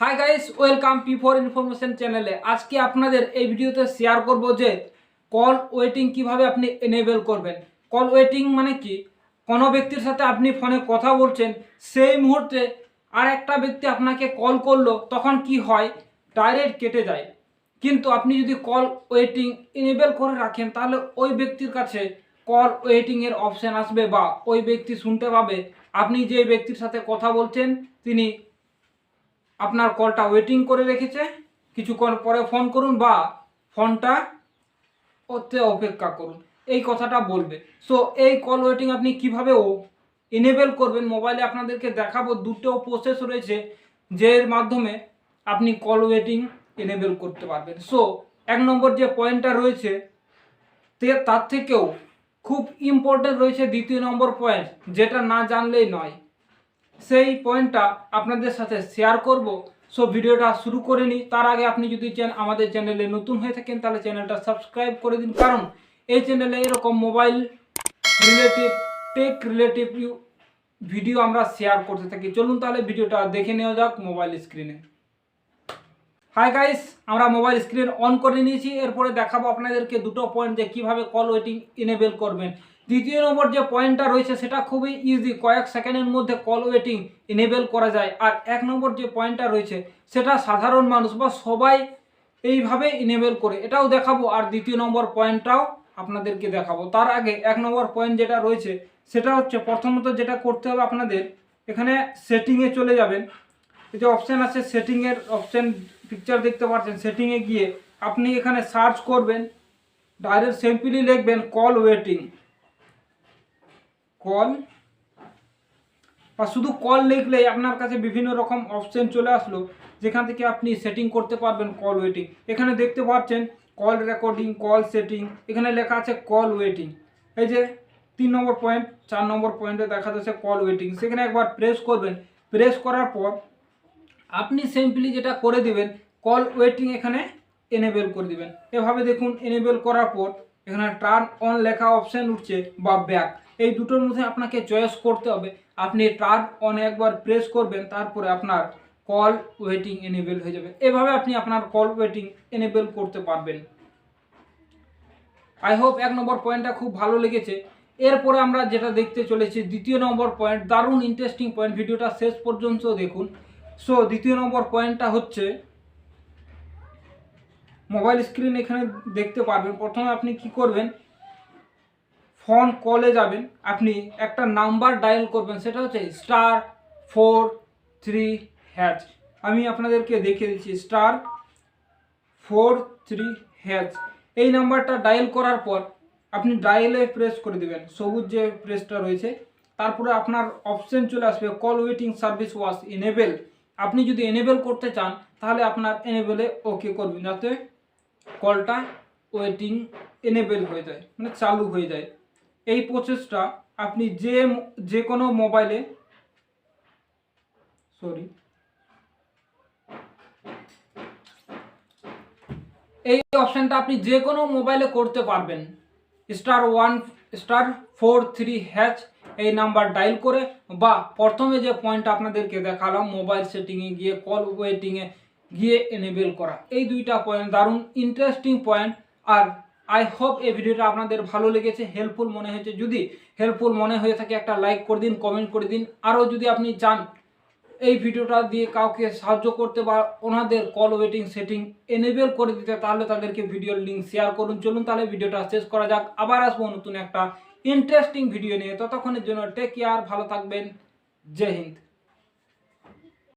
Hi guys welcome P for information চ্যানেলে আজকে আপনাদের এই ভিডিওতে শেয়ার করব যে কল ওয়েটিং কীভাবে আপনি এনেবেল করবেন। কল ওয়েটিং মানে কি? কোনো ব্যক্তির সাথে আপনি ফোনে কথা বলছেন, সেই মুহূর্তে আর একটা ব্যক্তি আপনাকে কল করল, তখন কি হয়? ডাইরেক্ট কেটে যায়। কিন্তু আপনি যদি কল ওয়েটিং এনেবেল করে রাখেন, তাহলে ওই ব্যক্তির কাছে কল ওয়েটিংয়ের অপশান আসবে বা ওই ব্যক্তি শুনতে পাবে। আপনি যে ব্যক্তির সাথে কথা বলছেন, তিনি আপনার কলটা ওয়েটিং করে রেখেছে। কিছুক্ষণ পরে ফোন করুন বা ফোনটা ওতে অপেক্ষা করুন। এই কথাটা বলবে। সো এই কল ওয়েটিং আপনি কীভাবে ও এনেবেল করবেন? মোবাইলে আপনাদেরকে দেখাবো দুটো প্রসেস রয়েছে, যের মাধ্যমে আপনি কল ওয়েটিং এনেবেল করতে পারবেন। সো এক নম্বর যে পয়েন্টটা রয়েছে, তে তার থেকেও খুব ইম্পর্টেন্ট রয়েছে দ্বিতীয় নম্বর পয়েন্ট যেটা না জানলেই নয়। সেই পয়েন্টটা আপনাদের সাথে শেয়ার করব। সো ভিডিওটা শুরু করে নিই তার আগে আপনি যদি আমাদের চ্যানেলে নতুন হয়ে থাকেন, তাহলে চ্যানেলটা সাবস্ক্রাইব করে দিন। কারণ এই চ্যানেলে এরকম mobile relative tech relative video আমরা শেয়ার করতে থাকি। চলুন তাহলে ভিডিওটা দেখে নেওয়া যাক মোবাইল স্ক্রিনে হাই গাইস আমরা মোবাইল স্ক্রিন অন করে নিয়েছি। এরপরে দেখাবো আপনাদেরকে দুটো পয়েন্ট যে কীভাবে কল ওয়েটিং এনেবেল করবেন। দ্বিতীয় নম্বর যে পয়েন্টটা রয়েছে, সেটা খুবই ইজি কয়েক সেকেন্ডের মধ্যে কল ওয়েটিং এনেবেল করা যায়। আর এক নম্বর যে পয়েন্টটা রয়েছে, সেটা সাধারণ মানুষ বা সবাই এইভাবে এনেবেল করে। এটাও দেখাবো, আর দ্বিতীয় নম্বর পয়েন্টটাও আপনাদেরকে দেখাবো। তার আগে এক নম্বর পয়েন্ট যেটা রয়েছে, সেটা হচ্ছে প্রথমত যেটা করতে হবে আপনাদের, এখানে সেটিংয়ে চলে যাবেন। এই যে অপশান আছে সেটিংয়ের অপশান পিকচার দেখতে পাচ্ছেন। সেটিংয়ে গিয়ে আপনি এখানে সার্চ করবেন ডাইরেক্ট সিম্পলি লিখবেন কল ওয়েটিং কল বা শুধু কল লিখলেই আপনার কাছে বিভিন্ন রকম অপশন চলে আসলো, যেখান থেকে আপনি সেটিং করতে পারবেন কল ওয়েটিং এখানে দেখতে পাচ্ছেন কল রেকর্ডিং কল সেটিং এখানে লেখা আছে কল ওয়েটিং এই যে তিন নম্বর পয়েন্ট চার নম্বর পয়েন্টে দেখা যাচ্ছে কল ওয়েটিং সেখানে একবার প্রেস করবেন। প্রেস করার পর আপনি সিম্পলি যেটা করে দিবেন কল ওয়েটিং এখানে এনেবেল করে দিবেন। এভাবে দেখুন এনেবেল করার পর এখানে টার্ন অন লেখা অপশান উঠছে বা ব্যাক এই দুটোর মধ্যে আপনাকে চয়েস করতে হবে। আপনি টার্ন অন একবার প্রেস করবেন, তারপরে আপনার কল ওয়েটিং এনেবেল হয়ে যাবে। এভাবে আপনি আপনার কল ওয়েটিং এনেবেল করতে পারবেন। আই হোপ এক নম্বর পয়েন্টটা খুব ভালো লেগেছে। এরপরে আমরা যেটা দেখতে চলেছি, দ্বিতীয় নম্বর পয়েন্ট দারুণ ইন্টারেস্টিং পয়েন্ট ভিডিওটা শেষ পর্যন্ত দেখুন। সো দ্বিতীয় নম্বর পয়েন্টটা হচ্ছে মোবাইল স্ক্রিন এখানে দেখতে পারবেন। প্রথমে আপনি কি করবেন ফোন কলে যাবেন, আপনি একটা নাম্বার ডায়াল করবেন, সেটা হচ্ছে স্টার ফোর থ্রি হ্যাচ। আমি আপনাদেরকে দেখিয়ে দিচ্ছি, স্টার ফোর থ্রি হ্যাচ। এই নাম্বারটা ডায়াল করার পর আপনি ডায়ালে প্রেস করে দেবেন, সবুজ যে প্রেসটা রয়েছে, তারপরে আপনার অপশন চলে আসবে, call waiting service was enable. আপনি যদি এনেবেল করতে চান, তাহলে আপনার এনেবেলে ওকে করবেন, যাতে কলটা ওয়েটিং এনেবেল হয়ে যায় মানে চালু হয়ে যায়। এই প্রসেসটা আপনি যে যে কোনো মোবাইলে সরি এই অপশানটা আপনি যে কোনো মোবাইলে করতে পারবেন। Star one star four three hash এই নাম্বার ডায়াল করে বা প্রথমে যে পয়েন্টটা আপনাদেরকে দেখালাম মোবাইল সেটিংয়ে গিয়ে কল ওয়েটিংয়ে গিয়ে এনেবেল করা। এই দুইটা পয়েন্ট দারুণ ইন্টারেস্টিং পয়েন্ট আর আই হোপ এই ভিডিওটা আপনাদের ভালো লেগেছে হেল্পফুল মনে হয়েছে। যদি হেল্পফুল মনে হয়ে থাকে, একটা লাইক করে দিন কমেন্ট করে দিন। আরও যদি আপনি চান এই ভিডিওটা দিয়ে কাউকে সাহায্য করতে বা ওনাদের কল ওয়েটিং সেটিং এনেবেল করে দিতে, তাহলে তাদেরকে ভিডিওর লিঙ্ক শেয়ার করুন। চলুন তাহলে ভিডিওটা শেষ করা যাক। আবার আসব নতুন একটা ইন্টারেস্টিং ভিডিও নিয়ে। ততক্ষণের জন্য টেক কেয়ার ভালো থাকবেন। জয় হিন্দ।